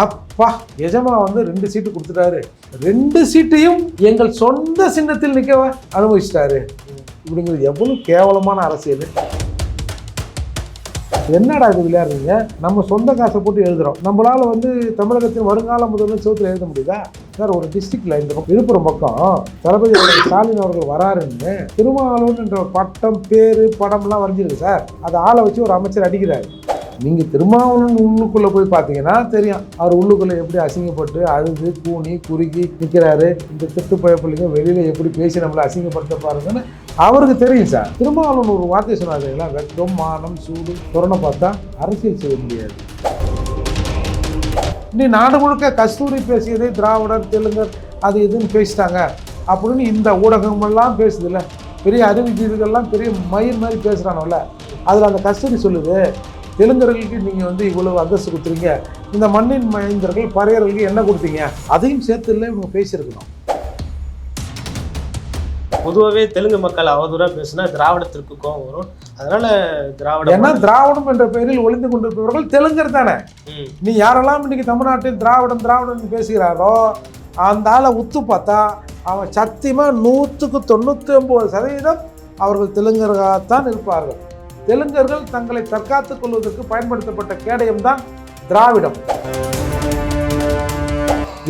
அப்பா எஜமா வந்து ரெண்டு சீட்டு கொடுத்துட்டாரு. ரெண்டு சீட்டையும் எங்கள் சொந்த சின்னத்தில் நிற்க அனுபவிச்சிட்டாரு. இப்படிங்கிறது எவ்வளவு கேவலமான அரசியல். என்னடா இது விளையாடுறீங்க? நம்ம சொந்த காசை போட்டு எழுதுறோம். நம்மளால் வந்து தமிழகத்தின் வருங்கால முதல்வர் சிவத்தில் எழுத முடியுதா? சார் ஒரு டிஸ்ட்ரிக்டில் இந்த பக்கம் விழுப்புரம் பக்கம் தளபதி ஸ்டாலின் அவர்கள் வராருன்னு திருமாவளவன் என்ற பட்டம் பேர் படம்லாம் வரைஞ்சிருக்கு சார். அதை ஆளை வச்சு ஒரு அமைச்சர் அடிக்கிறாரு. நீங்கள் திருமாவளவன் உள்ளுக்குள்ளே போய் பார்த்தீங்கன்னா தெரியும். அவர் உள்ளுக்குள்ளே எப்படி அசிங்கப்பட்டு அழுது கூணி குறுகி நிற்கிறாரு இந்த திட்டு பயப்பிள்ளைங்க வெளியில் எப்படி பேசி நம்மளை அசிங்கப்படுத்த பாருங்கன்னு அவருக்கு தெரியும் சார். திருமாவளவன் ஒரு வார்த்தை சொன்னாருங்களா வெட்டம் மானம் சூடு கொரோனா பார்த்தா அரசியல் செய்ய முடியாது. இனி நாடு முழுக்க கஸ்தூரி பேசியதே திராவிடர் தெலுங்கர் அது இதுன்னு பேசிட்டாங்க. அப்படின்னு இந்த ஊடகங்கள்லாம் பேசுதுல்ல. பெரிய அறிவிஜீவிகள்லாம் பெரிய மயிர் மாதிரி பேசுகிறானோல்ல அதில் அந்த கஸ்தூரி சொல்லுது தெலுங்கர்களுக்கு நீங்கள் வந்து இவ்வளவு அந்தஸ்து கொடுத்துறீங்க இந்த மண்ணின் மைந்தர்கள் பறையர்களுக்கு என்ன கொடுத்தீங்க? அதையும் சேர்த்து இல்லை இவங்க பேசியிருக்கணும். பொதுவாகவே தெலுங்கு மக்கள் அவதூறா பேசினா திராவிடத்திற்கு கோபம் வரும். அதனால திராவிட ஏன்னா திராவிடம் என்ற பெயரில் ஒளிந்து கொண்டிருப்பவர்கள் தெலுங்கர் தானே. நீ யாரெல்லாம் இன்னைக்கு தமிழ்நாட்டில் திராவிடம் திராவிடம் பேசுகிறாரோ அந்த ஆளை உத்து பார்த்தா அவன் சத்தியமாக நூற்றுக்கு தொண்ணூற்றி ஒம்பது சதவீதம் அவர்கள் தெலுங்கர்களாகத்தான் இருப்பார்கள். தெலுங்கர்கள் தங்களை தற்காத்துக் கொள்வதற்கு பயன்படுத்தப்பட்ட கேடயம் தான் திராவிடம்.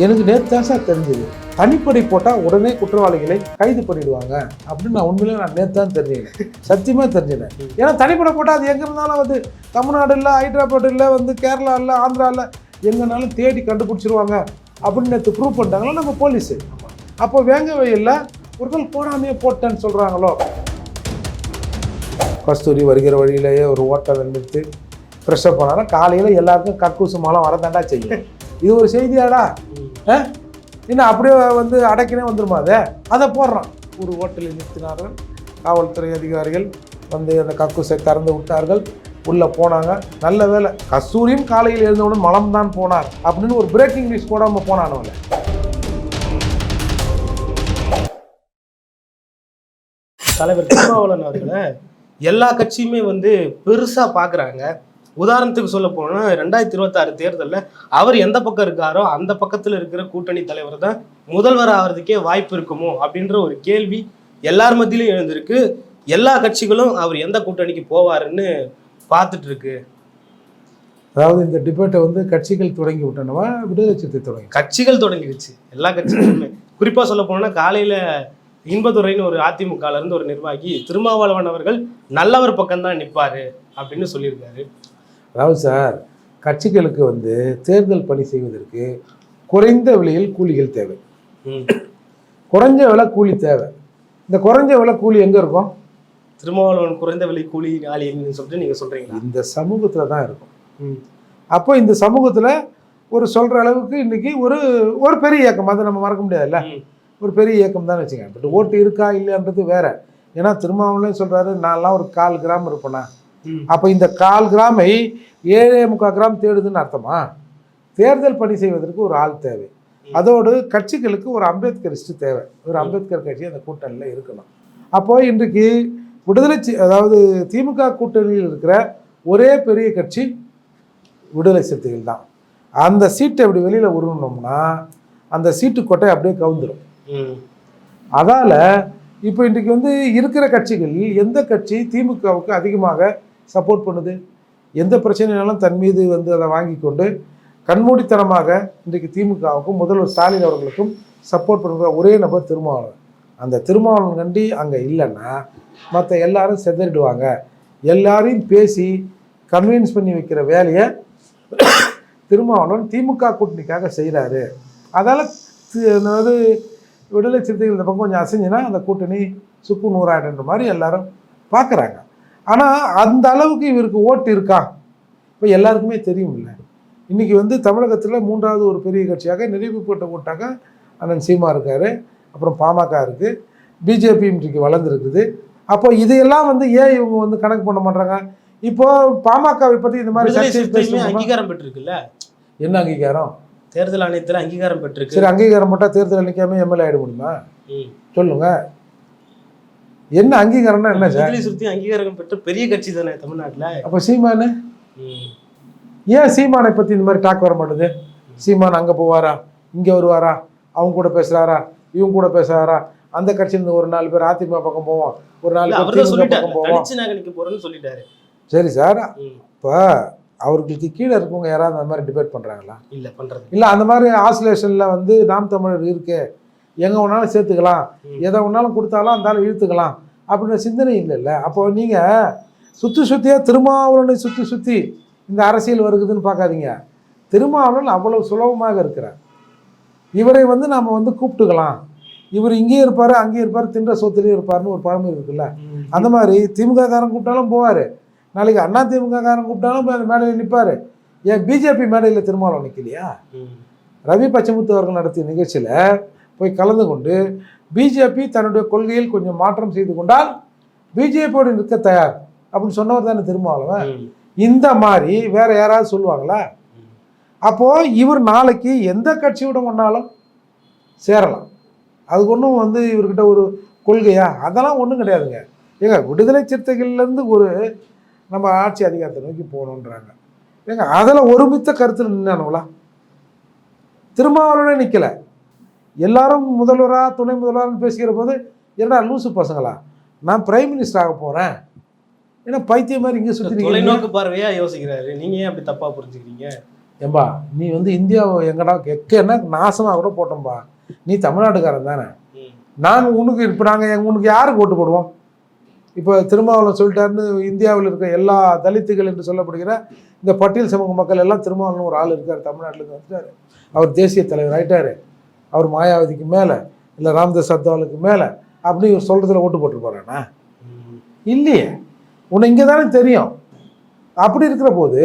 எனக்கு நேற்று தான் சார் தெரிஞ்சது. தனிப்படை போட்டால் உடனே குற்றவாளிகளை கைது பண்ணிடுவாங்க. அப்படின்னு நான் உண்மையிலே நான் நேற்று தான் தெரிஞ்சுக்கிறேன் சத்தியமாக தெரிஞ்சுக்கிறேன் ஏன்னா தனிப்படை போட்டால் அது எங்கே இருந்தாலும் வந்து தமிழ்நாடு இல்லை ஹைதராபாத் இல்லை வந்து கேரளா இல்லை ஆந்திரா இல்லை எங்கேனாலும் தேடி கண்டுபிடிச்சிருவாங்க அப்படின்னு நேற்று ப்ரூவ் பண்ணிட்டாங்களா நம்ம போலீஸு அப்போ வேங்க வயலில் ஒரு நாள் போடாமையே போட்டேன்னு சொல்கிறாங்களோ கஸ்தூரி வருகிற வழியிலேயே ஒரு ஓட்டை வந்துட்டு ஃப்ரெஷ்ஷப் பண்ணாலும் காலையில் எல்லாருக்கும் கக்கூசு மலம் வரதாண்டா செய்யும். இது ஒரு செய்தியாடா. ஆ? இன்னும் அப்படியே வந்து அடைக்கினே வந்துருமா அதை? அதை போடுறான். ஒரு ஓட்டலில் நிறுத்தினார்கள். காவல்துறை அதிகாரிகள் வந்து அந்த கக்கூசை திறந்து விட்டார்கள். உள்ளே போனாங்க. நல்ல வேலை. கஸ்தூரியும் காலையில் எழுந்தவுடன் மலம் தான் போனார் அப்படின்னு ஒரு பிரேக்கிங் நியூஸ் போடாமல் போனானவங்க தலைவர் திருமாவளவன் அவர்களை எல்லா கட்சியுமே வந்து பெருசா பாக்குறாங்க. உதாரணத்துக்கு சொல்ல போனா ரெண்டாயிரத்தி இருபத்தாறு தேர்தல்ல அவர் எந்த பக்கம் இருக்காரோ அந்த பக்கத்துல இருக்கிற கூட்டணி தலைவர் தான் முதல்வர் ஆகிறதுக்கே வாய்ப்பு இருக்குமோ அப்படின்ற ஒரு கேள்வி எல்லார் மத்தியிலும் எழுந்திருக்கு. எல்லா கட்சிகளும் அவர் எந்த கூட்டணிக்கு போவாருன்னு பார்த்துட்டு இருக்கு அதாவது இந்த டிபேட்டை வந்து கட்சிகள் தொடங்கி விட்டனவா விடுதலை சிறுத்தை தொடங்கி கட்சிகள் தொடங்கிடுச்சு. எல்லா கட்சிகளுமே. குறிப்பா சொல்ல போனா காலையில இன்பதுரைன்னு ஒரு அதிமுகல இருந்து ஒரு நிர்வாகி திருமாவளவன் அவர்கள் நல்லவர் பக்கம் தான் நிப்பாரு அப்படின்னு சொல்லியிருக்காரு. அதாவது சார் கட்சிகளுக்கு வந்து தேர்தல் பணி செய்வதற்கு குறைந்த விலையில் கூலிகள் தேவை. ம். குறைஞ்ச விலை கூலி தேவை. இந்த குறைஞ்ச விலை கூலி எங்கே இருக்கும்? திருமாவளவன் குறைந்த விலை கூலி ஆளின்னு சொல்லிட்டு நீங்க சொல்றீங்களா? இந்த சமூகத்தில் தான் இருக்கும். ம். அப்போ இந்த சமூகத்தில் ஒரு சொல்கிற அளவுக்கு இன்னைக்கு ஒரு ஒரு பெரிய இயக்கம். அதை நம்ம மறக்க முடியாதுல்ல? ம். ஒரு பெரிய இயக்கம் தான் வச்சுக்கேன் பட் ஓட்டு இருக்கா இல்லைன்றது வேற. ஏன்னா திருமாவளவனே சொல்கிறாரு நான்லாம் ஒரு கால் கிராம் இருப்பேனா. அப்போ இந்த கால் கிராமை ஏழே முக்கால் கிராம் தேடுதுன்னு அர்த்தமா? தேர்தல் பணி செய்வதற்கு ஒரு ஆள் தேவை. அதோடு கட்சிகளுக்கு ஒரு அம்பேத்கரிஸ்ட் தேவை. ஒரு அம்பேத்கர் கட்சி அந்த கூட்டணியில் இருக்கணும். அப்போ இன்றைக்கு விடுதலை அதாவது திமுக கூட்டணியில் இருக்கிற ஒரே பெரிய கட்சி விடுதலை சிறுத்தைகள் தான். அந்த சீட்டை இப்படி வெளியில் உருவணும்னா அந்த சீட்டு கொட்டை அப்படியே கவுந்துடும். அதால் இப்போ இன்றைக்கு வந்து இருக்கிற கட்சிகள் எந்த கட்சி திமுகவுக்கு அதிகமாக சப்போர்ட் பண்ணுது? எந்த பிரச்சனைனாலும் தன் மீது வந்து அதை வாங்கி கொண்டு கண்மூடித்தனமாக இன்றைக்கு திமுகவுக்கும் முதல்வர் ஸ்டாலின் அவர்களுக்கும் சப்போர்ட் பண்ணுற ஒரே நபர் திருமாவளவன். அந்த திருமாவளவன் கண்டி அங்கே இல்லைன்னா மற்ற எல்லாரும் செதறிடுவாங்க. எல்லாரையும் பேசி கன்வின்ஸ் பண்ணி வைக்கிற வேலையை திருமாவளவன் திமுக கூட்டணிக்காக செய்கிறாரு அதால் அதாவது விடுதலை சிறுத்தைகள் இந்த பக்கம் கொஞ்சம் அசைஞ்சுன்னா அந்த கூட்டணி சுக்கு நூறாயிடுன்ற மாதிரி எல்லாரும் பார்க்குறாங்க. ஆனால் அந்த அளவுக்கு இவருக்கு ஓட்டு இருக்கா? இப்போ எல்லாருக்குமே தெரியும் இல்லை இன்றைக்கி வந்து தமிழகத்தில் மூன்றாவது ஒரு பெரிய கட்சியாக நிறைவு போட்ட ஓட்டாக அண்ணன் சீமா இருக்கார் அப்புறம் பாமக இருக்குது பிஜேபி இன்றைக்கு வளர்ந்துருக்குது. அப்போ இதையெல்லாம் வந்து ஏன் இவங்க வந்து கணக்கு பண்ண மாட்டாங்க இப்போ பாமகவை பற்றி இந்த மாதிரி? அங்கீகாரம் பெற்றிருக்குல்ல? என்ன அங்கீகாரம்? தேர்தல் ஆணையத்துல அங்கீகாரம் பெற்றிருக்கு. சரி அங்கீகாரம் போட்டால் தேர்தல் நிற்காம எம்எல்ஏ ஆகிட முடியுமா. சொல்லுங்க. என்ன அங்கீகாரம்னா என்ன சார்? சிறுத்தை அங்கீகாரம் பெற்ற பெரிய கட்சி தானே தமிழ்நாட்டுல. அப்போ சீமானு. ஏன் சீமானை பற்றி இந்த மாதிரி டாக் வர மாட்டேது? சீமான் அங்கே போவாரா? இங்கே வருவாரா? அவங்க கூட பேசுகிறாரா இவங்க கூட பேசுகிறாரா அந்த கட்சியிலேருந்து ஒரு நாலு பேர் அதிமுக பக்கம் போவோம். ஒரு நாலு பேர் பக்கம் போவோம். சொல்லிட்டாரு. சரி சார். இப்போ அவர்களுக்கு கீழே இருக்கவங்க யாராவது அந்த மாதிரி டிபேட் பண்ணுறாங்களா இல்ல பண்றது இல்லை. அந்த மாதிரி ஆசிலேஷனில் வந்து நாம் தமிழர் இருக்கு. எங்கே வேணாலும் சேர்த்துக்கலாம். எதை வேணாலும் கொடுத்தாலும் அந்த ஆள் இழுத்துக்கலாம் அப்படின்ற சிந்தனை இல்லைல்ல. அப்போ நீங்கள் சுற்றி சுற்றியாக திருமாவளவனை சுற்றி சுற்றி இந்த அரசியல் வருகுதுன்னு பார்க்காதீங்க. திருமாவளவன் அவ்வளவு சுலபமாக இருக்கிறார். இவரை வந்து நாம் வந்து கூப்பிட்டுக்கலாம். இவர் இங்கேயும் இருப்பார் அங்கேயும் இருப்பார் தின்ற சொத்துலேயும் இருப்பார்னு ஒரு பழமொழி இருக்குல்ல. அந்த மாதிரி திமுக காரன் கூப்பிட்டாலும் போவார். நாளைக்கு அண்ணா திமுக காரன் கூப்பிட்டாலும் போய் அந்த மேடையில் நிற்பார் ஏன் பிஜேபி மேடையில் திருமாவளவன் நிற்கலையா. ரவி பச்சமுத்து அவர்கள் நடத்திய நிகழ்ச்சியில் போய் கலந்து கொண்டு பிஜேபி தன்னுடைய கொள்கையில் கொஞ்சம் மாற்றம் செய்து கொண்டால் பிஜேபியோடு நிற்க தயார் அப்படின்னு சொன்னவர் தானே திருமாவளவன். இந்த மாதிரி வேற யாராவது சொல்லுவாங்களா? அப்போ இவர் நாளைக்கு எந்த கட்சியோட ஒன்றாலும் சேரலாம். அதுக்கு ஒன்றும் வந்து இவர்கிட்ட ஒரு கொள்கையா? அதெல்லாம் ஒன்றும் கிடையாதுங்க. ஏங்க விடுதலை சிறுத்தைகள்லேருந்து ஒரு நம்ம ஆட்சி அதிகாரத்தை நோக்கி போகணுன்றாங்க. ஏங்க அதில் ஒருமித்த கருத்தில் நின்னானுங்களா? திருமாவளவனே நிற்கல எல்லாரும் முதல்வரா துணை முதல்வரான்னு பேசிக்கிற போது என்னடா லூசு பசங்களா? நான் பிரைம் மினிஸ்டர் ஆக போகிறேன் ஏன்னா பைத்தியம் மாதிரி இங்கே சுற்றி தொலைநோக்கு பார்வையா யோசிக்கிறாரு. நீங்க ஏன் அப்படி தப்பா புரிஞ்சுக்கிறீங்க? ஏம்பா நீ வந்து இந்தியாவை எங்கடா எக்கன்னா நாசமாக கூட போட்டோம்பா. நீ தமிழ்நாட்டுக்காரன் தானே. நாங்கள் உனக்கு இப்போ நாங்கள் உனக்கு யாருக்கு ஓட்டு போடுவோம்? இப்போ திருமாவளவன் சொல்லிட்டாருன்னு இந்தியாவில் இருக்க எல்லா தலித்துகள் என்று சொல்லப்படுகிற இந்த பட்டியல் சமூக மக்கள் எல்லாம் திருமாவளவன் ஒரு ஆள் இருக்கார் தமிழ்நாட்டிலேருந்து வந்துட்டார். அவர் தேசிய தலைவர் ஆயிட்டார். அவர் மாயாவதிக்கு மேலே இல்லை ராம்தாஸ் அத்வாலுக்கு மேலே அப்படின்னு இவர் சொல்கிறதுல ஓட்டு போட்டு போகிறானா இல்லையே. உன்னை இங்கே தானே தெரியும். அப்படி இருக்கிற போது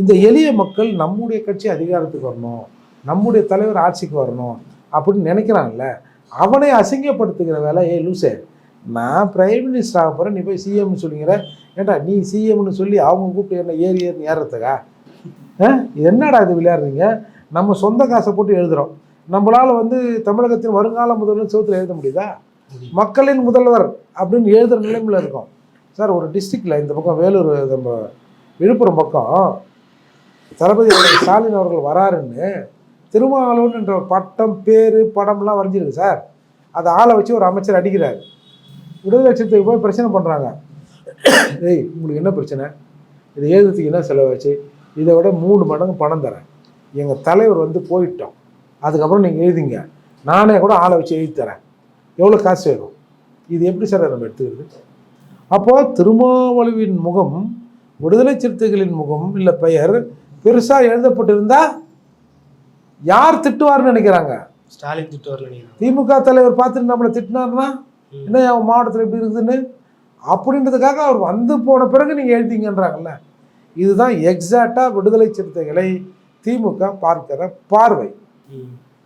இந்த எளிய மக்கள் நம்முடைய கட்சி அதிகாரத்துக்கு வரணும் நம்முடைய தலைவர் ஆட்சிக்கு வரணும் அப்படின்னு நினைக்கிறான்ல அவனை அசிங்கப்படுத்துகிற வேலை ஏ லூசே. நான் பிரைம் மினிஸ்டர் ஆக போகிறேன் நீ போய் சிஎம்னு சொல்லிங்கிற ஏன்டா நீ சிஎம்னு சொல்லி அவங்க கூப்பிட்டு என்ன ஏறி ஏறி ஏறுறதுக்கா ஆ? இது என்னடா இது விளையாடுறீங்க? நம்ம சொந்த காசை போட்டு எழுதுகிறோம் நம்மளால் வந்து தமிழகத்தின் வருங்கால முதல்வர் சோத்துல எழுத முடியுதா? மக்களின் முதல்வர் அப்படின்னு எழுதுகிற நிலைமையில் இருக்கோம். சார் ஒரு டிஸ்ட்ரிக்டில் இந்த பக்கம் வேலூர் நம்ம விழுப்புரம் பக்கம் தளபதி ஸ்டாலின் அவர்கள் வராருன்னு திருமாவளவன் என்ற பட்டம் பேர் படம்லாம் வரைஞ்சிருக்கு சார். அதை ஆளை வச்சு ஒரு அமைச்சர் அடிக்கிறார். விடுதலை லட்சத்துக்கு போய் பிரச்சனை பண்ணுறாங்க ஏய் உங்களுக்கு என்ன பிரச்சனை? இதை எழுதுறதுக்கு என்ன செலவாச்சு? இதை விட மூணு மடங்கு பணம் தரேன். எங்கள் தலைவர் வந்து போயிட்டோம் அதுக்கப்புறம் நீங்கள் எழுதிங்க. நானே கூட ஆளை வச்சு எழுதி தரேன். எவ்வளோ காசு வேணும்? இது எப்படி சார் நம்ம எடுத்துக்கிறது? அப்போ திருமாவளவின் முகம் விடுதலை சிறுத்தைகளின் முகம் இல்லை பெயர் பெருசாக எழுதப்பட்டிருந்தா யார் திட்டுவார்னு நினைக்கிறாங்க? ஸ்டாலின் திட்டு வரல நீங்க திமுக தலைவர் பார்த்துட்டு நம்மளை திட்டினார்னா. என்ன அவன் மாவட்டத்தில் எப்படி இருக்குதுன்னு? அப்படின்றதுக்காக அவர் வந்து போன பிறகு நீங்கள் எழுதிங்கன்றாங்கல்ல. இதுதான் எக்ஸாக்டாக விடுதலை சிறுத்தைகளை திமுக பார்க்கிற பார்வை.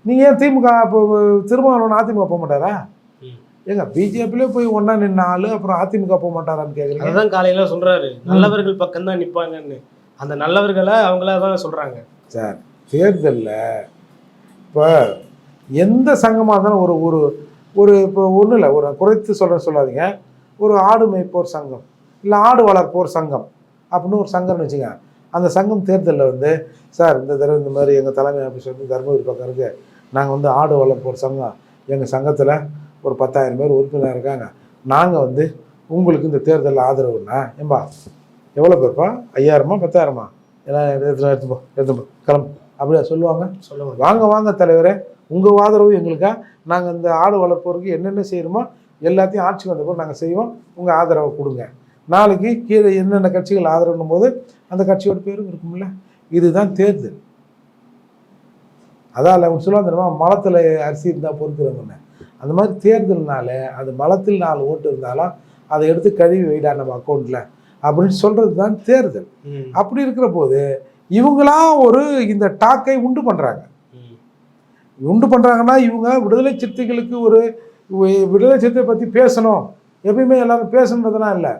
நீங்கள் ஏன் திமுக இப்போ திருமாவளவன் அதிமுக போக மாட்டாரா. ஏங்க பிஜேபியிலே போய் ஒன்றா நின்ன ஆளு அப்புறம் அதிமுக போக மாட்டாரான்னு கேட்குறீங்க அதுதான் காலையில சொல்றாரு. நல்லவர்கள் பக்கம் தான் நிப்பாங்கன்னு. அந்த நல்லவர்களை அவங்களா தான் சொல்றாங்க. சார் தேர்தலில் இப்போ எந்த சங்கமாக இருந்தாலும் ஒரு ஒரு ஒரு இப்போ ஒன்றும் இல்லை ஒரு குறைத்து சொல்ல சொல்லாதீங்க. ஒரு ஆடு மேய்ப்போர் சங்கம் இல்லை ஆடு வளர்ப்போர் சங்கம் அப்படின்னு ஒரு சங்கம்னு வச்சுங்க அந்த சங்கம் தேர்தலில் வந்து சார் இந்த தடவை இந்த மாதிரி எங்கள் தலைமை ஆஃபீஸ் வந்து தருமபுரி பக்கம் இருக்குது நாங்கள் வந்து ஆடு வளர்ப்போர் சங்கம். எங்கள் சங்கத்தில் ஒரு பத்தாயிரம் பேர் உறுப்பினர் இருக்காங்க. நாங்கள் வந்து உங்களுக்கு இந்த தேர்தலில் ஆதரவுன்னா ஏம்பா எவ்வளோ பேர்ப்பா ஐயாயிரமா பத்தாயிரமா? எல்லாம் எடுத்து எடுத்து போ எடுத்து போ கிளம்பு. அப்படியா சொல்லுவாங்க. சொல்லுவாங்க வாங்க வாங்க தலைவரே. உங்கள் ஆதரவு எங்களுக்கா? நாங்கள் இந்த ஆடு வளர்ப்போருக்கு என்னென்ன செய்யணுமோ எல்லாத்தையும் ஆட்சி வந்த போது நாங்கள் செய்வோம். உங்கள் ஆதரவை கொடுங்க. நாளைக்கு கீழே என்னென்ன கட்சிகள் ஆதரவுன்னும் போது அந்த கட்சியோட பேரும் இருக்கும்ல. இதுதான் தேர்தல். அதான் அவங்க சொல்லுவாங்க தெரியுமா? மலத்தில் அரிசி இருந்தால் பொறுக்கிறவங்கன்னு அந்த மாதிரி தேர்தல்னால அது மலத்தில் நாலு ஓட்டு இருந்தாலும் அதை எடுத்து கழுவி வைடா நம்ம அக்கௌண்ட்டில் அப்படின்னு சொல்கிறது தான் தேர்தல். அப்படி இருக்கிற போது இவங்களா ஒரு இந்த டாக்கை உண்டு பண்ணுறாங்க. உண்டு பண்ணுறாங்கன்னா இவங்க விடுதலை சிறுத்தைகளுக்கு ஒரு விடுதலை சிறுத்தை பற்றி பேசணும். எப்பயுமே எல்லாரும் பேசணுன்றதுலாம் இல்லை.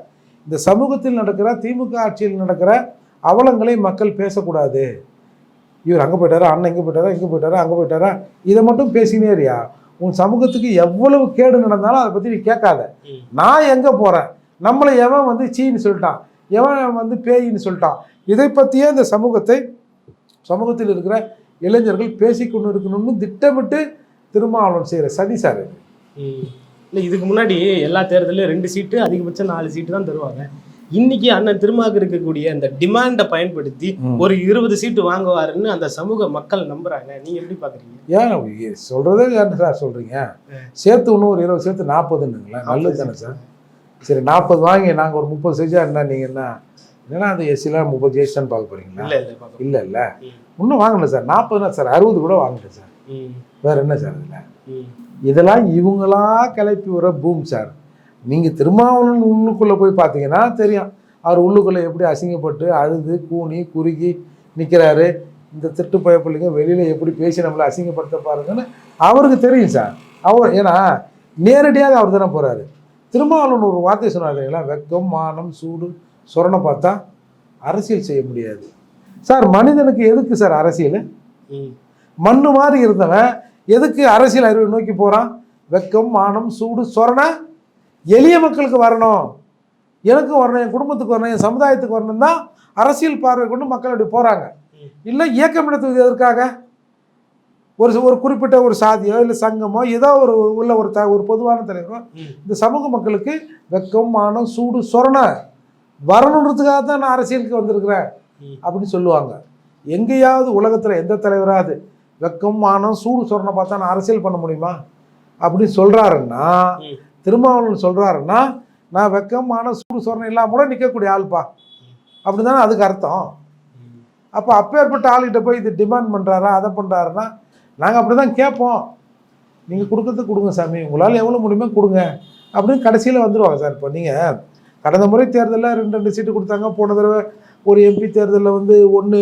இந்த சமூகத்தில் நடக்கிற திமுக ஆட்சியில் நடக்கிற அவலங்களை மக்கள் பேசக்கூடாது. இவர் அங்கே போயிட்டாரா? அண்ணன் இங்கே போயிட்டாரா? இங்கே போயிட்டாரா? அங்கே போயிட்டாரா? இதை மட்டும் பேசினே இருயா. உன் சமூகத்துக்கு எவ்வளவு கேடு நடந்தாலும் அதை பற்றி நீ கேட்காத. நான் எங்கே போகிறேன் நம்மளை எவன் வந்து சீன்னு சொல்லிட்டான்? எவன் வந்து பேயின்னு சொல்லிட்டான்? இதை பற்றியே இந்த சமூகத்தை சமூகத்தில் இருக்கிற இளைஞர்கள் பேசிக்கொண்டு இருக்கணும்னு திட்டமிட்டு திருமாவளவன் செய்கிற சதி சார். இல்ல இதுக்கு முன்னாடி எல்லா தேர்தலையும் ரெண்டு சீட்டு அதிகபட்சம் நாலு சீட்டு தான் தருவாங்க. இன்னைக்கு அண்ணன் திருமாவுக்கு இருக்கக்கூடிய அந்த டிமாண்டை பயன்படுத்தி. ஒரு இருபது சீட்டு வாங்குவாருன்னு அந்த சமூக மக்கள் நம்புறாங்க. நீங்க எப்படி பாக்குறீங்க? ஏன் சொல்கிறதே என்ன சார் சொல்கிறீங்க சேர்த்து இன்னும் ஒரு இருபது சேர்த்து நாற்பதுன்னுங்களேன் நல்லது தானே சார்? சரி நாற்பது வாங்கி நாங்கள் ஒரு முப்பது செஞ்சா என்ன நீங்கள் என்ன என்னன்னா அந்த எஸ்சிலாம் முப்பது ஜெயிச்சான்னு பார்க்க போகிறீங்களா இல்ல இல்ல. இன்னும் வாங்கணும் சார். நாற்பதுனா சார். அறுபது கூட வாங்கிட்டேன் சார். வேற என்ன சார் இதில். இதெல்லாம் இவங்களா கிளப்பி வர பூம் சார். நீங்கள் திருமாவளவன் உள்ளுக்குள்ளே போய் பார்த்தீங்கன்னா தெரியும். அவர் உள்ளுக்குள்ளே எப்படி அசிங்கப்பட்டு அழுது கூனி குறுகி நிற்கிறாரு இந்த திட்டு பய பிள்ளைங்க வெளியில் எப்படி பேசி நம்மளை அசிங்கப்படுத்த பாருங்கன்னு அவருக்கு தெரியும் சார். அவர் ஏன்னா நேரடியாக அவர் தானே போகிறாரு திருமாவளவன் ஒரு வார்த்தை சொன்னார் தெரியுங்களா? வெக்கம் மானம் சூடு. சொரணை பார்த்தா அரசியல் செய்ய முடியாது. சார் மனிதனுக்கு எதுக்கு சார் அரசியல். மண்ணு மாதிரி இருந்தவன் எதுக்கு அரசியல் அறிவை நோக்கி போகிறான் வெக்கம் மானம் சூடு சொரணை. எளிய மக்களுக்கு வரணும். எனக்கும் வரணும் என் குடும்பத்துக்கு வரணும் என் சமுதாயத்துக்கு வரணும் தான் அரசியல் பார்வை கொண்டு மக்கள் அப்படி போகிறாங்க. இல்லை இயக்கம் நடத்துவது எதற்காக? ஒரு ஒரு குறிப்பிட்ட ஒரு சாதியோ இல்லை சங்கமோ ஏதோ ஒரு உள்ள ஒரு த ஒரு பொதுவான தலைவரோ. இந்த சமூக மக்களுக்கு வெக்கம் மானம் சூடு சொரணை. வரணுன்றதுக்காக தான் நான் அரசியலுக்கு வந்திருக்கிறேன். அப்படின்னு சொல்லுவாங்க. எங்கேயாவது உலகத்தில் எந்த தலைவராவது வெக்கம் மானம் சூடு சொரணை பார்த்தா நான் அரசியல் பண்ண முடியுமா? அப்படின்னு சொல்கிறாருன்னா. திருமாவளவன் சொல்கிறாருன்னா நான் வெக்கம் மானம் சூடு சொரணை இல்லாமல் கூட நிற்கக்கூடிய ஆள்ப்பா. அப்படி தானே அதுக்கு அர்த்தம். அப்போ அப்பேற்பட்ட ஆளுகிட்ட போய் இது டிமாண்ட் பண்ணுறாரா அதை பண்ணுறாருன்னா நாங்கள் அப்படி தான் கேட்போம். நீங்கள் கொடுக்கறது கொடுங்க சாமி. உங்களால் எவ்வளோ முடியுமோ கொடுங்க. அப்படின்னு கடைசியில் வந்துடுவாங்க சார். இப்போ நீங்கள் கடந்த முறை தேர்தலில் ரெண்டு ரெண்டு சீட்டு கொடுத்தாங்க. போன தடவை ஒரு எம்பி தேர்தலில் வந்து ஒன்று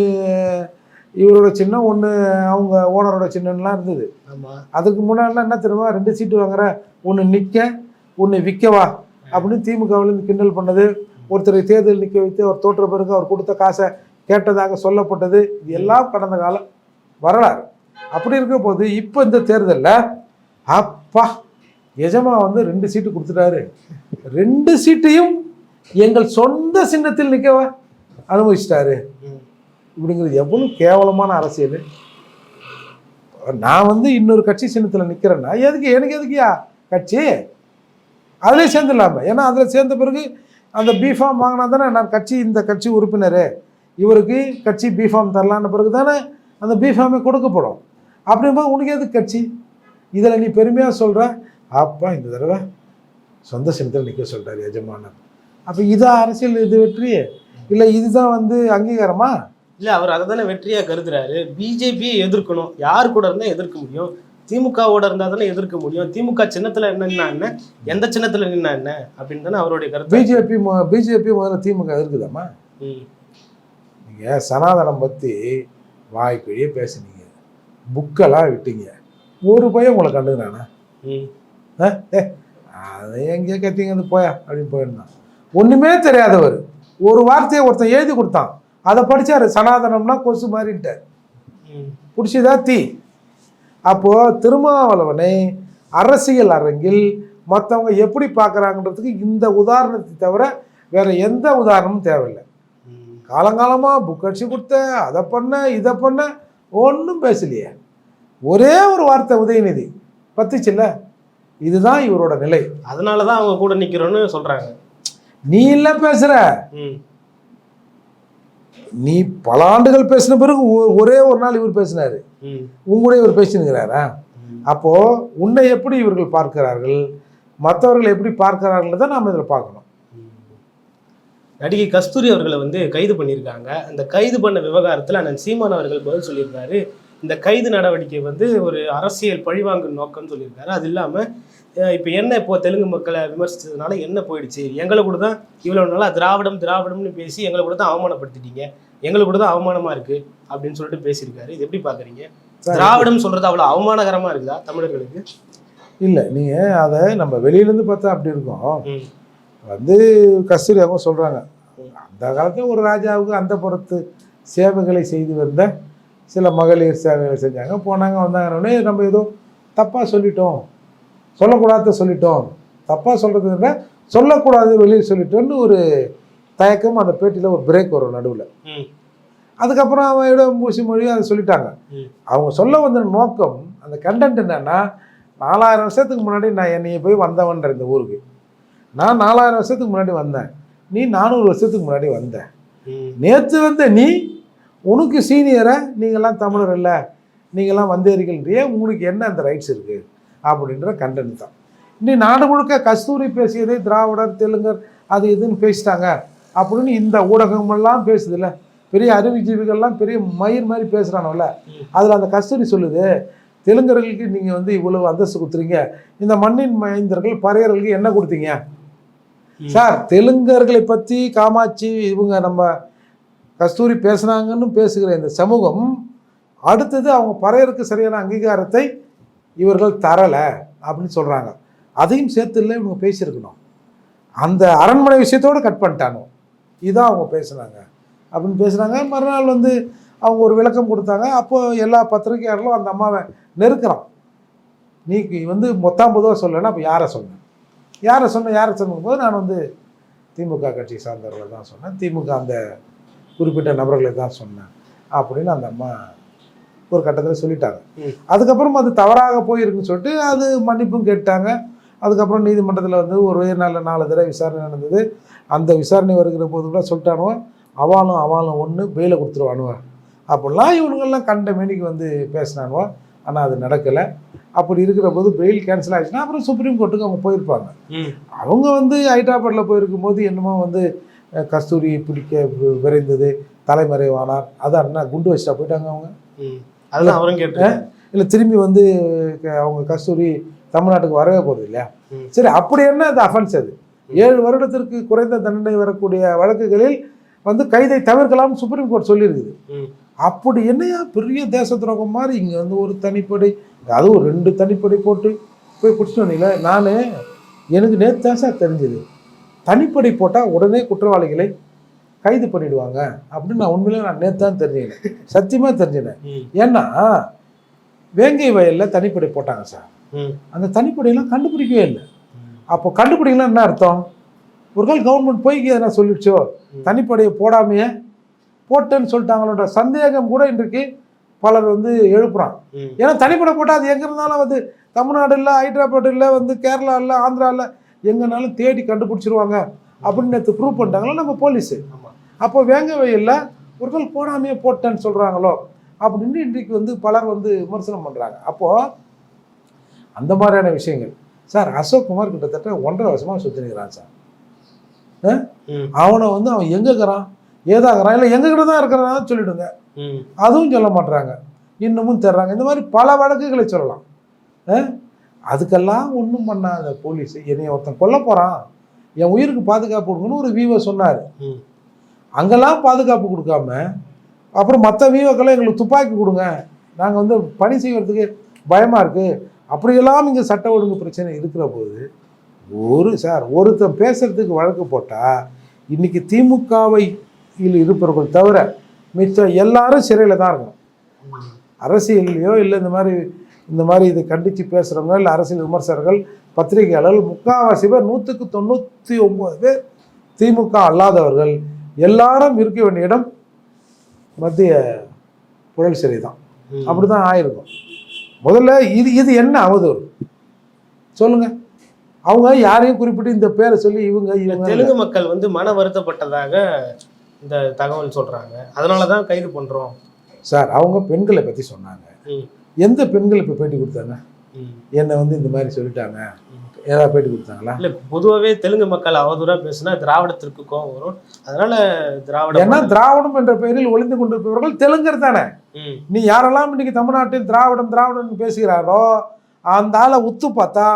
இவரோட சின்னம் ஒன்று அவங்க ஓனரோட சின்னம்லாம் இருந்தது. ஆமா. அதுக்கு முன்னாடிலாம் என்ன தெரியுமா? ரெண்டு சீட்டு வாங்குற ஒன்று நிற்க ஒன்று விற்கவா அப்படின்னு திமுகவிலேருந்து கிண்டல் பண்ணது. ஒருத்தரை தேர்தல் நிற்க வைத்து அவர் தோற்ற பிறகு அவர் கொடுத்த காசை கேட்டதாக சொல்லப்பட்டது. இது எல்லாம் கடந்த காலம் வரலாறு. அப்படி இருக்க போது இப்போ இந்த தேர்தலில் அப்பா எஜமா வந்து ரெண்டு சீட்டு கொடுத்துட்டாரு. ரெண்டு சீட்டையும் எங்கள் சொந்த சின்னத்தில் நிற்கவா அனுபவிச்சிட்டாரு. இப்படிங்கிறது எவ்வளவு கேவலமான அரசியல். நான் வந்து இன்னொரு கட்சி சின்னத்தில் நிற்கிறேன்னா எதுக்கு எனக்கு எதுக்குயா கட்சி? அதிலே சேர்ந்துடலாமே. ஏன்னா அதில் சேர்ந்த பிறகு அந்த பிஃபார்ம் வாங்கினா தானே நான் கட்சி இந்த கட்சி உறுப்பினர். இவருக்கு கட்சி பிஃபார்ம் தரலான்னு பிறகு தானே அந்த பிஃபார்மே கொடுக்கப்படும். அப்படிங்கும்போது உனக்கு எது கட்சி? இதில் நீ பெருமையாக சொல்கிற அப்பா இந்த தடவை சொந்த சின்னத்தில் நிற்க சொல்கிறார் எஜமானர். அப்போ இதா அரசியல் இது வெற்றி இல்லை இதுதான் வந்து அங்கீகாரமா? இல்ல அவர் அதை தானே வெற்றியா கருதுறாரு. பிஜேபியை எதிர்க்கணும். யார் கூட இருந்தா எதிர்க்க முடியும்? திமுகவோட இருந்தா தானே எதிர்க்க முடியும்? திமுக சின்னத்துல நின்னா என்ன? எந்த சின்னத்துல நின்னா என்ன? அப்படின்னு தானே அவருடைய கருத்து. பிஜேபி பிஜேபி முதல்ல திமுக இருக்குதாம்மா ம். நீங்கள் சனாதனம் பற்றி வாய்க்குழியே பேசுனீங்க. புக்கெல்லாம் விட்டீங்க. ஒரு பையன் உங்களை கண்டுக்கிறானா? ம். அதை எங்கேயோ கத்திங்க வந்து போயா அப்படின்னு போயிருந்தான். ஒன்றுமே தெரியாதவர். ஒரு வார்த்தையை ஒருத்தன் எழுதி கொடுத்தான். அதை படிச்சாரு சனாதனம்னா கொசு மாதிரின்ட்டார் ம். பிடிச்சதா தீ. அப்போது திருமாவளவனை அரசியல் அரங்கில் மற்றவங்க எப்படி பார்க்குறாங்கன்றதுக்கு இந்த உதாரணத்தை தவிர வேற எந்த உதாரணமும் தேவையில்லை. காலங்காலமாக புக் அடிச்சு கொடுத்த அதை பண்ண இதை பண்ண ஒன்றும் பேசலையே. ஒரே ஒரு வார்த்தை உதயநிதி. பத்துச்சுல்ல? இதுதான் இவரோட நிலை. அதனாலதான் அவங்க கூட நிக்கிறோம்னு சொல்றாங்க. நீ இல்லை பேசுற. நீ பல ஆண்டுகள் பேசின பிறகு ஒரே ஒரு நாள் இவர் பேசினாரு. உங்களுடைய இவர் பேசினுங்கிறாரா. அப்போ உன்னை எப்படி இவர்கள் பார்க்கிறார்கள்? மற்றவர்கள் எப்படி பார்க்கிறார்கள் தான் நாம் இதில் பார்க்கணும். நடிகை கஸ்தூரி அவர்களை வந்து கைது பண்ணியிருக்காங்க. அந்த கைது பண்ண விவகாரத்தில் அண்ணன் சீமான் அவர்கள் பதில் சொல்லியிருக்காரு. இந்த கைது நடவடிக்கை வந்து ஒரு அரசியல் பழிவாங்கும் நோக்கம்னு சொல்லியிருக்காரு. அது இல்லாமல் இப்போ என்ன இப்போ தெலுங்கு மக்களை விமர்சித்ததுனால என்ன போயிடுச்சு? எங்களை கூட தான் இவ்வளோ நாளா திராவிடம் திராவிடம்னு பேசி எங்களை கூட தான் அவமானப்படுத்திட்டீங்க. எங்களுக்கு கூட தான் அவமானமாக இருக்கு அப்படின்னு சொல்லிட்டு பேசியிருக்காரு. இது எப்படி பார்க்குறீங்க திராவிடம் சொல்றது அவ்வளோ அவமானகரமாக இருக்குதா தமிழர்களுக்கு? இல்லை நீங்கள் அதை நம்ம வெளியிலேருந்து பார்த்தா அப்படி இருக்கும். வந்து கஸ்தூரி அவங்க சொல்கிறாங்க அந்த காலத்தில் ஒரு ராஜாவுக்கு அந்த புறத்து சேவைகளை செய்து வந்த சில மகளிர் சேவைகளை செஞ்சாங்க. போனாங்க வந்தாங்கன்னே நம்ம ஏதோ தப்பாக சொல்லிட்டோம். சொல்லக்கூடாத சொல்லிட்டோம். தப்பாக சொல்கிறது விட சொல்லக்கூடாது வெளியே சொல்லிட்டோம்னு ஒரு தயக்கம் அந்த பேட்டியில் ஒரு பிரேக் வரும் நடுவில். அதுக்கப்புறம் அவன் இடம் பூசி மொழி அதை சொல்லிட்டாங்க. அவங்க சொல்ல வந்த நோக்கம் அந்த கண்டென்ட் என்னன்னா நாலாயிரம் வருஷத்துக்கு முன்னாடி நான் என்னைய போய் வந்தவன்ற இந்த ஊருக்கு. நான் நாலாயிரம் வருஷத்துக்கு முன்னாடி வந்தேன். நீ நானூறு வருஷத்துக்கு முன்னாடி வந்த ம். நேற்று வந்த நீ உனக்கு சீனியரை நீங்கள்லாம் தமிழர் இல்லை. நீங்கள்லாம் வந்தேரிகள்ன்றியே உங்களுக்கு என்ன அந்த ரைட்ஸ் இருக்குது அப்படின்ற கண்டென்ட் தான். இன்னி நாடு முழுக்க கஸ்தூரி பேசியதை திராவிடர் தெலுங்கர் அது இதுன்னு பேசிட்டாங்க. அப்படின்னு இந்த ஊடகமெல்லாம் பேசுதுல்ல பெரிய அறிவுஜீவிகள்லாம் பெரிய மயிர் மாதிரி பேசுகிறானோல்ல. அதில் அந்த கஸ்தூரி சொல்லுது தெலுங்கர்களுக்கு நீங்கள் வந்து இவ்வளவு அந்தஸ்து கொடுத்துறீங்க. இந்த மண்ணின் மைந்தர்கள் பறையர்களுக்கு என்ன கொடுத்தீங்க. சார் தெலுங்கர்களை பற்றி காமாட்சி இவங்க நம்ம கஸ்தூரி பேசுனாங்கன்னு பேசுகிற இந்த சமூகம் அடுத்தது அவங்க பறையருக்கு சரியான அங்கீகாரத்தை இவர்கள் தரலை அப்படின்னு சொல்கிறாங்க அதையும் சேர்த்து இல்லை இவங்க பேசியிருக்கணும். அந்த அரண்மனை விஷயத்தோடு கட் பண்ணிட்டானோ. இதான் அவங்க பேசுனாங்க. அப்படின்னு பேசுகிறாங்க மறுநாள் வந்து அவங்க ஒரு விளக்கம் கொடுத்தாங்க. அப்போது எல்லா பத்திரிகையாளர்களும் அந்த அம்மாவை நெருக்கிறான். நீ வந்து மொத்தாம் பொதுவாக சொல்லலைன்னா அப்போ யாரை சொன்னேன் யாரை சொன்னேன் யாரை சொல்லும்போது நான் வந்து திமுக கட்சி சார்ந்தவர்களை தான் சொன்னேன். திமுக அந்த குறிப்பிட்ட நபர்களை தான் சொன்னேன். அப்படின்னு அந்த அம்மா ஒரு கட்டத்தில் சொல்லிட்டாங்க. அதுக்கப்புறம் அது தவறாக போயிருக்குன்னு சொல்லிட்டு அது மன்னிப்பும் கேட்டாங்க. அதுக்கப்புறம் நீதிமன்றத்தில் வந்து ஒரு நாலு நாலு தடவை விசாரணை நடந்தது. அந்த விசாரணை வருகிற போது கூட சொல்லிட்டானுவன் அவாலும் அவாலும் ஒன்று பெயிலை கொடுத்துருவானுவன் அப்படிலாம் இவனுங்கெல்லாம் கண்ட மேனிக்கு வந்து பேசினானுவன் ஆனால் அது நடக்கலை. அப்படி இருக்கிற போது பெயில் கேன்சல் ஆயிடுச்சுன்னா அப்புறம் சுப்ரீம் கோர்ட்டுக்கு அவங்க போயிருப்பாங்க. அவங்க வந்து ஹைதராபாத்தில் போயிருக்கும் போது என்னமோ வந்து கஸ்தூரி பிடிக்க விரைந்தது தலைமறைவானார். அதான் என்ன குண்டு வச்சுட்டா போயிட்டாங்க அவங்க. அதுதான் அவரும் கேட்டு இல்லை திரும்பி வந்து அவங்க கஸ்தூரி தமிழ்நாட்டுக்கு வரவே போகிறது இல்லையா. சரி அப்படி என்ன அது அஃபென்ஸ் அது? ஏழு வருடத்திற்கு குறைந்த தண்டனை வரக்கூடிய வழக்குகளில் வந்து கைதை தவிர்க்கலாம்னு சுப்ரீம் கோர்ட் சொல்லியிருக்குது. அப்படி என்னையா பெரிய தேச துரோகம் மாதிரி இங்கே வந்து ஒரு தனிப்படை அதுவும் ரெண்டு தனிப்படை போட்டு போய் பிடிச்சிட்டு வந்தீங்களே? நான் எனக்கு நேற்று தான் சார் தெரிஞ்சது. தனிப்படை போட்டால் உடனே குற்றவாளிகளை கைது பண்ணிடுவாங்க அப்படின்னு நான் உண்மையிலே நான் நேற்று தான் தெரிஞ்சுக்கினேன் சத்தியமாக தெரிஞ்சுனேன். ஏன்னா வேங்கை வயலில் தனிப்படை போட்டாங்க சார். அந்த தனிப்படையெல்லாம் கண்டுபிடிக்கவே இல்லை அப்போ கண்டுபிடிக்கலாம் என்ன அர்த்தம் ஒரு கால் கவர்மெண்ட் போய் எதனா சொல்லிடுச்சோ. தனிப்படையை போடாமையே போட்டேன்னு சொல்லிட்டாங்களோட சந்தேகம் கூட இன்றைக்கு பலர் வந்து எழுப்புறான். ஏன்னா தனிப்படை போட்டால் அது எங்கே இருந்தாலும் வந்து தமிழ்நாடு இல்லை ஹைதராபாத் இல்லை வந்து கேரளா இல்லை ஆந்திரா இல்லை எங்கேனாலும் தேடி கண்டுபிடிச்சிருவாங்க அப்படின்னு நேற்று ப்ரூவ் பண்ணிட்டாங்களா நம்ம போலீஸு. அப்போ வேங்க வயலில் ஒரு கால் போடாமையே போட்டேன்னு சொல்கிறாங்களோ அப்படின்னு இன்றைக்கு வந்து பலர் வந்து விமர்சனம் பண்ணுறாங்க அப்போது அந்த மாதிரியான விஷயங்கள். சார் அசோக் குமார் கிட்டத்தட்ட ஒன்றரை வருஷமாக சுற்றினுக்கிறான் சார். அவனை வந்து அவன் எங்கே இருக்கிறான்? ஏதாகிறான்? இல்லை எங்ககிட்ட தான் இருக்கிறான்னு சொல்லிடுங்க. ம். அதுவும் சொல்ல மாட்றாங்க. இன்னமும் தர்றாங்க இந்த மாதிரி பல வழக்குகளை சொல்லலாம்? அதுக்கெல்லாம் ஒன்றும் பண்ணாத போலீஸ். என்னைய ஒருத்தன் கொல்ல போகிறான் என் உயிருக்கு பாதுகாப்பு கொடுக்கணும்னு ஒரு வீவோ சொன்னார். அங்கெல்லாம் பாதுகாப்பு கொடுக்காம அப்புறம் மற்ற வீவோக்கெல்லாம் எங்களுக்கு துப்பாக்கி கொடுங்க. நாங்கள் வந்து பணி செய்வதுக்கு பயமாக இருக்குது அப்படியெல்லாம் இங்கே சட்ட ஒழுங்கு பிரச்சனை இருக்கிற போது ஒரு சார் ஒருத்தன் பேசுகிறதுக்கு வழக்கு போட்டால் இன்றைக்கி திமுகவை இல் இருப்பவர்கள் தவிர மிச்சம் எல்லாரும் சிறையில் தான் இருக்கணும். அரசியல்லையோ இல்லை இந்த மாதிரி இந்த மாதிரி இதை கண்டித்து பேசுகிறவங்க இல்லை அரசியல் விமர்சகர்கள் பத்திரிகையாளர்கள் முக்காவாசி பேர் நூற்றுக்கு தொண்ணூற்றி ஒம்பது பேர் திமுக அல்லாதவர்கள். எல்லாரும் இருக்க வேண்டிய இடம் மத்திய புழல் சிறை தான். அப்படி தான் ஆயிருக்கும் முதல்ல இது இது என்ன அவதூறு சொல்லுங்க அவங்க யாரையும் குறிப்பிட்டு இந்த பேரை சொல்லி இவங்க தெலுங்கு மக்கள் வந்து மன வருத்தப்பட்டதாக இந்த தகவல் சொல்றாங்க அதனாலதான் கைது பண்றோம் சார் அவங்க பெண்களை பற்றி சொன்னாங்க. எந்த பெண்கள் இப்போ பேட்டி கொடுத்தாங்க. என்னை வந்து இந்த மாதிரி சொல்லிட்டாங்க. ஏதாவது பேட்டி கொடுத்தாங்களா? இல்ல பொதுவாவே தெலுங்கு மக்கள் அவதூறா பேசினா திராவிடத்திற்கு கோபம் வரும். அதனால திராவிட ஏன்னா திராவிடம் என்ற பெயரில் ஒளிந்து கொண்டிருப்பவர்கள் தெலுங்கர் தானே. நீ யாரெல்லாம் இன்னைக்கு தமிழ்நாட்டில் திராவிடம் திராவிடம் பேசுகிறாரோ அந்த ஆளை உத்து பார்த்தா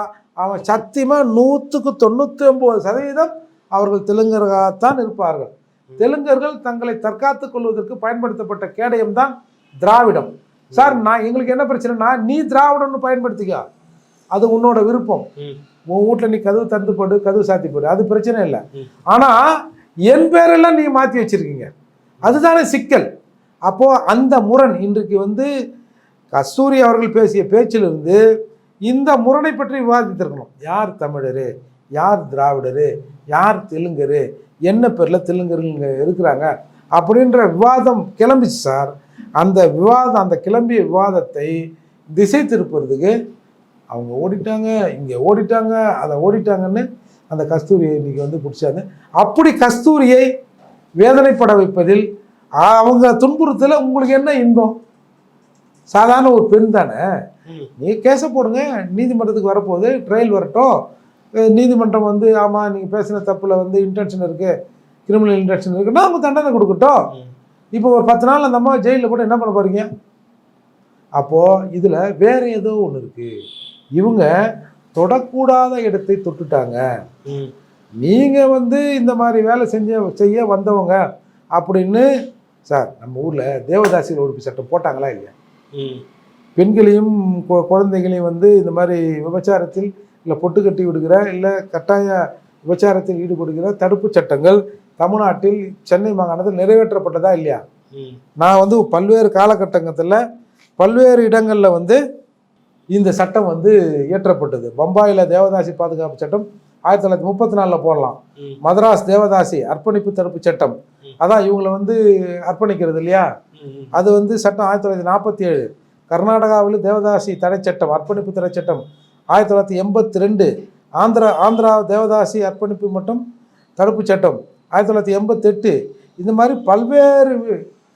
அவன் சத்தியமாக நூற்றுக்கு தொண்ணூற்றி ஒம்பது சதவீதம் அவர்கள் தெலுங்கர்களாகத்தான் இருப்பார்கள். தெலுங்கர்கள் தங்களை தற்காத்துக் கொள்வதற்கு பயன்படுத்தப்பட்ட கேடயம் தான் திராவிடம். சார் நான் எங்களுக்கு என்ன பிரச்சனைனா நீ திராவிடம்னு பயன்படுத்திக்க. அது உன்னோட விருப்பம். உன் வீட்டில் நீ கதவு தந்து போடு கதவு சாத்தி போடு. அது பிரச்சனை இல்லை. ஆனால் என் பேரெல்லாம் நீ மாற்றி வச்சிருக்கீங்க. அதுதானே சிக்கல். அப்போது அந்த முரண் இன்றைக்கு வந்து கஸ்தூரி அவர்கள் பேசிய பேச்சிலிருந்து இந்த முரணை பற்றி விவாதித்திருக்கணும். யார் தமிழரு? யார் திராவிடரு? யார் தெலுங்கரு? என்ன பேரில் தெலுங்கருங்க இருக்கிறாங்க? அப்படின்ற விவாதம் கிளம்பிச்சு சார். அந்த விவாதம் அந்த கிளம்பிய விவாதத்தை திசை திருப்புறதுக்கு அவங்க ஓடிட்டாங்க இங்கே ஓடிட்டாங்க அதை ஓடிட்டாங்கன்னு அந்த கஸ்தூரியை இன்னைக்கு வந்து பிடிச்சாங்க. அப்படி கஸ்தூரியை வேதனைப்பட வைப்பதில் அவங்க துன்புறுத்தல உங்களுக்கு என்ன இன்பம்? சாதாரண ஒரு பெண் தானே. நீ கேஸை போடுங்க நீதிமன்றத்துக்கு வரப்போகுது ட்ரையல் வரட்டும். நீதிமன்றம் வந்து ஆமாம் நீங்கள் பேசின தப்பில் வந்து இன்டென்ஷன் இருக்குது கிரிமினல் இன்டென்ஷன் இருக்குன்னா அவங்க தண்டனை கொடுக்கட்டும். இப்போ ஒரு பத்து நாள் அந்த அம்மா ஜெயிலில் போட்டு என்ன பண்ண போகிறீங்க அப்போது இதில் வேற ஏதோ ஒன்று இருக்குது இவங்க தொடக்கூடாத இடத்தை தொட்டுட்டாங்க. நீங்கள் வந்து இந்த மாதிரி வேலை செஞ்ச செய்ய வந்தவங்க அப்படின்னு சார் நம்ம ஊரில் தேவதாசிகள் ஒழிப்பு சட்டம் போட்டாங்களா இல்லையா ம். பெண்களையும் குழந்தைகளையும் வந்து இந்த மாதிரி விபச்சாரத்தில் இல்லை பொட்டு கட்டி விடுகிற இல்லை கட்டாய விபச்சாரத்தில் ஈடுபடுகிற தடுப்பு சட்டங்கள் தமிழ்நாட்டில் சென்னை மாகாணத்தில் நிறைவேற்றப்பட்டதா இல்லையா. நான் வந்து பல்வேறு காலகட்டங்கத்தில் பல்வேறு இடங்களில் வந்து இந்த சட்டம் வந்து இயற்றப்பட்டது. பம்பாயில் தேவதாசி பாதுகாப்பு சட்டம் ஆயிரத்தி தொள்ளாயிரத்தி முப்பத்தி நாலில் போடலாம். மதராஸ் தேவதாசி அர்ப்பணிப்பு தடுப்பு சட்டம். அதான் இவங்களை வந்து அர்ப்பணிக்கிறது இல்லையா. அது வந்து சட்டம் ஆயிரத்தி தொள்ளாயிரத்தி நாற்பத்தி ஏழு கர்நாடகாவில் தேவதாசி தடை சட்டம் அர்ப்பணிப்பு தடை சட்டம் ஆயிரத்தி தொள்ளாயிரத்தி எண்பத்தி ரெண்டு ஆந்திரா ஆந்திரா தேவதாசி அர்ப்பணிப்பு மற்றும் தடுப்பு சட்டம் ஆயிரத்தி தொள்ளாயிரத்தி எண்பத்தெட்டு. இந்த மாதிரி பல்வேறு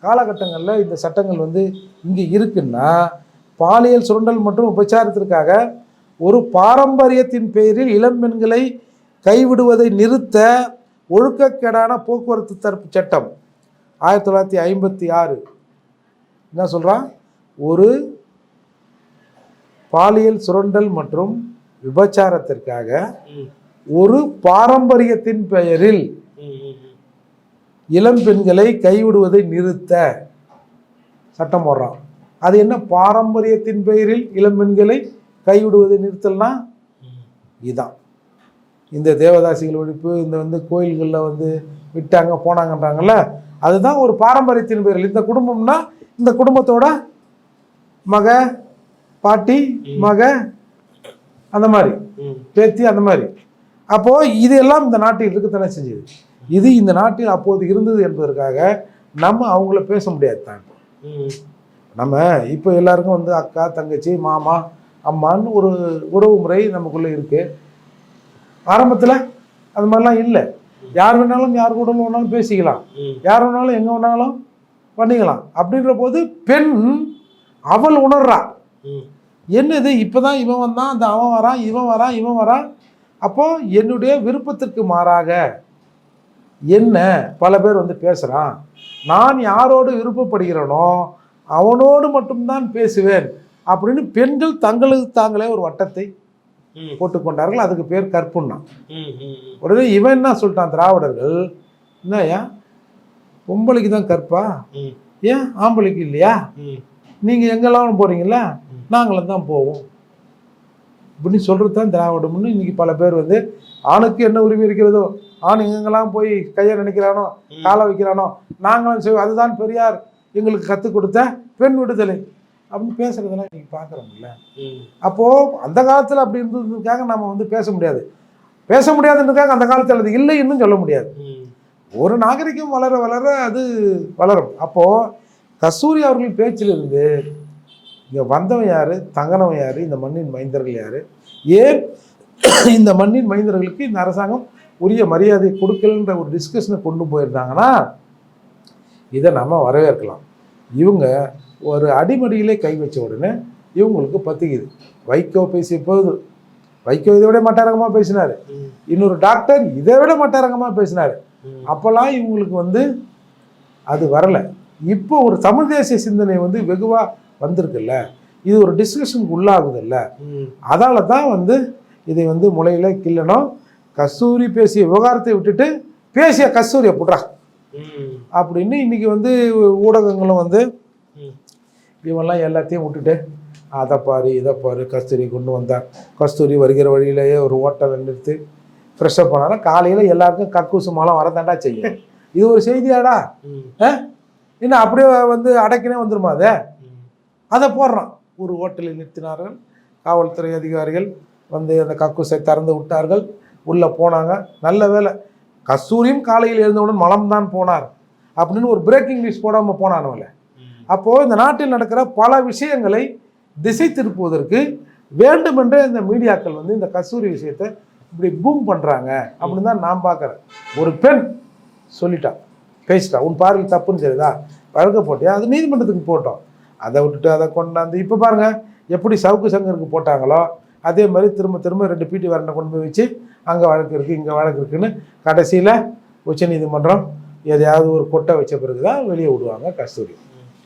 காலகட்டங்களில் இந்த சட்டங்கள் வந்து இங்கே இருக்குன்னா பாலியல் சுரண்டல் மற்றும் உபச்சாரத்திற்காக ஒரு பாரம்பரியத்தின் பெயரில் இளம்பெண்களை கைவிடுவதை நிறுத்த ஒழுக்கக்கேடான போக்குவரத்து தடுப்பு சட்டம் ஆயிரத்தி தொள்ளாயிரத்தி ஐம்பத்தி ஆறு என்ன சொல்கிறான் ஒரு பாலியல் சுரண்டல் மற்றும் விபச்சாரத்திற்காக. ஒரு பாரம்பரியத்தின் பெயரில். இளம் பெண்களை கைவிடுவதை நிறுத்த சட்டம் போடுறான் அது என்ன பாரம்பரியத்தின் பெயரில் இளம் பெண்களை கைவிடுவதை நிறுத்தல்னால் இதுதான் இந்த தேவதாசிகள் ஒழிப்பு இந்த வந்து கோயில்களில் வந்து விட்டாங்க போனாங்கன்றாங்கல்ல அதுதான் ஒரு பாரம்பரியத்தின் பேரில் இந்த குடும்பம்னா இந்த குடும்பத்தோட மக பாட்டி மக அந்த மாதிரி பேத்தி அந்த மாதிரி. அப்போது இது எல்லாம் இந்த நாட்டில் இருக்குத்தானே செஞ்சது. இது இந்த நாட்டில் அப்போது இருந்தது என்பதற்காக நம்ம அவங்கள பேச முடியாது தான் இப்போ நம்ம இப்போ எல்லாருக்கும் வந்து அக்கா தங்கச்சி மாமா அம்மான்னு ஒரு உறவு முறை நமக்குள்ளே இருக்கு. ஆரம்பத்தில் அது மாதிரிலாம் இல்லை. யார் வேணாலும் யார் கூட வேணாலும் பேசிக்கலாம். யார் வேணாலும் எங்கே வேணாலும் பண்ணிக்கலாம். அப்படின்ற போது பெண் அவள் உணர்றா. என்னது இப்போதான் இவன் வந்தான் அந்த அவன் வரான் இவன் வரான் இவன் வரான். அப்போ என்னுடைய விருப்பத்திற்கு மாறாக என்ன பல பேர் வந்து பேசுகிறான் நான் யாரோடு விருப்பப்படுகிறேனோ அவனோடு மட்டும்தான் பேசுவேன் அப்படின்னு பெண்கள் தங்களுக்கு தாங்களே ஒரு வட்டத்தை. போட்டுக்கொண்டார்கள் அதுக்கு பேர். ம். உடனே இவன் என்ன சொல்லிட்டான் திராவிடர்கள் என்னய்யா பொம்பளைக்கு தான் கற்பா. ஏன் ஆம்பளைக்கு இல்லையா. நீங்கள் எங்கெல்லாம் போகிறீங்களா. நாங்களும் தான் போவோம் இப்படின்னு சொல்கிறது தான் திராவிடம்னு இன்னைக்கு பல பேர் வந்து ஆணுக்கு என்ன உரிமை இருக்கிறதோ ஆண் எங்கெங்கெல்லாம் போய் கையை நினைக்கிறானோ. காலை வைக்கிறானோ நாங்களும் செய்வோம் அதுதான் பெரியார் எங்களுக்கு கற்றுக் கொடுத்த பெண் விடுதலை அப்படின்னு பேசுறதெல்லாம் இன்னைக்கு பார்க்குறோம்ல. அப்போது அந்த காலத்தில் அப்படி இருந்ததுக்காக நம்ம வந்து பேச முடியாது பேச முடியாதுன்றதுக்காக அந்த காலத்தில் அது இல்லை இன்னும் சொல்ல முடியாது. ஒரு நாகரிகம் வளர வளர அது வளரும் அப்போது கஸ்தூரி அவர்கள் பேச்சிலிருந்து இங்கே வந்தவன் யார் தங்கினவன் யார் இந்த மண்ணின் மைந்தர்கள் யார் ஏன் இந்த மண்ணின் மைந்தர்களுக்கு இந்த அரசாங்கம் உரிய மரியாதை கொடுக்கலன்ற ஒரு டிஸ்கஷனை கொண்டு போயிருந்தாங்கன்னா இதை நம்ம வரவேற்கலாம். இவங்க ஒரு அடிமடியிலே கை வச்ச உடனே இவங்களுக்கு பத்திக்குது. வைகோ பேசிய போது வைகோ இதை விட மட்டாரங்கமாக பேசினார். இன்னொரு டாக்டர் இதை விட மட்டாரங்கமாக பேசினார். அப்போல்லாம் இவங்களுக்கு வந்து அது வரலை. இப்போ ஒரு தமிழ் தேசிய சிந்தனை வந்து வெகுவாக வந்திருக்குல்ல. இது ஒரு டிஸ்கஷனுக்கு உள்ளாகுதுல்ல. ம். அதால தான் வந்து இதை வந்து முளையில் கிள்ளணும். கஸ்தூரி பேசிய விவகாரத்தை விட்டுட்டு பேசிய கஸ்தூரியை புட்றா. அப்படின்னு இன்னைக்கு வந்து ஊடகங்களும் வந்து ம். இவன்லாம் எல்லாத்தையும் விட்டுட்டு அதை பாரு இதை பாரு கஸ்தூரி கொண்டு வந்தார் கஸ்தூரி வருகிற வழியிலேயே ஒரு ஹோட்டலை நிறுத்தி ஃப்ரெஷ்ஷப் பண்ணாலும் காலையில் எல்லாருக்கும் கக்கூசு மலம் வரதாண்டா செய்யும். இது ஒரு செய்தியாடா? ம். என்ன அப்படியே வந்து அடைக்கினே வந்துருமா அதை. அதை போடுறான். ஒரு ஹோட்டலில் நிறுத்தினார்கள். காவல்துறை அதிகாரிகள் வந்து அந்த கக்கூசை திறந்து விட்டார்கள். உள்ளே போனாங்க. நல்ல வேலை. கஸ்தூரியும் காலையில் எழுந்தவுடன் மலம்தான் போனார். அப்படின்னு ஒரு பிரேக்கிங் நியூஸ் போடாமல் போனானுவல அப்போது இந்த நாட்டில் நடக்கிற பல விஷயங்களை திசை திருப்புவதற்கு வேண்டுமென்றே இந்த மீடியாக்கள் வந்து இந்த கஸ்தூரி விஷயத்தை இப்படி பூம் பண்ணுறாங்க அப்படின்னு தான் நான் பார்க்குறேன். ஒரு பெண் சொல்லிட்டா பேசிட்டா உன் பார்வையில் தப்புன்னு தெரியுதா? வழக்க போட்டியா? அது நீதிமன்றத்துக்கு போட்டோம். அதை விட்டுட்டு அதை கொண்டாந்து இப்போ பாருங்க எப்படி சவுக்கு சங்கருக்கு போட்டாங்களோ அதே மாதிரி திரும்ப திரும்ப ரெண்டு பிடி வரண்டை கொண்டு போய் வச்சு அங்கே வழக்கு இருக்குது இங்கே வழக்கு இருக்குன்னு கடைசியில் உச்சநீதிமன்றம் எதையாவது ஒரு கொட்டை வச்ச பிறகு தான் வெளியே விடுவாங்க கஸ்தூரி.